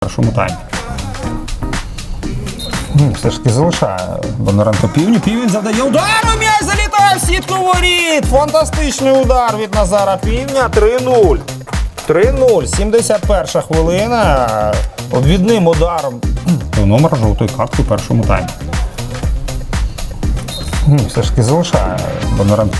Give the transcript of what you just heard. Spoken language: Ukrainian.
першому таймі. Ну, все ж таки залишає Бондаренко півню. Півень завдає удар. у М'яч залітає в сітку воріт. Фантастичний удар від Назара Півня. 3-0. 3-0. 71 хвилина. Обвідним ударом. Номер жовтої картки в першому таймі. Ну, все ж таки залишає Бондаренко.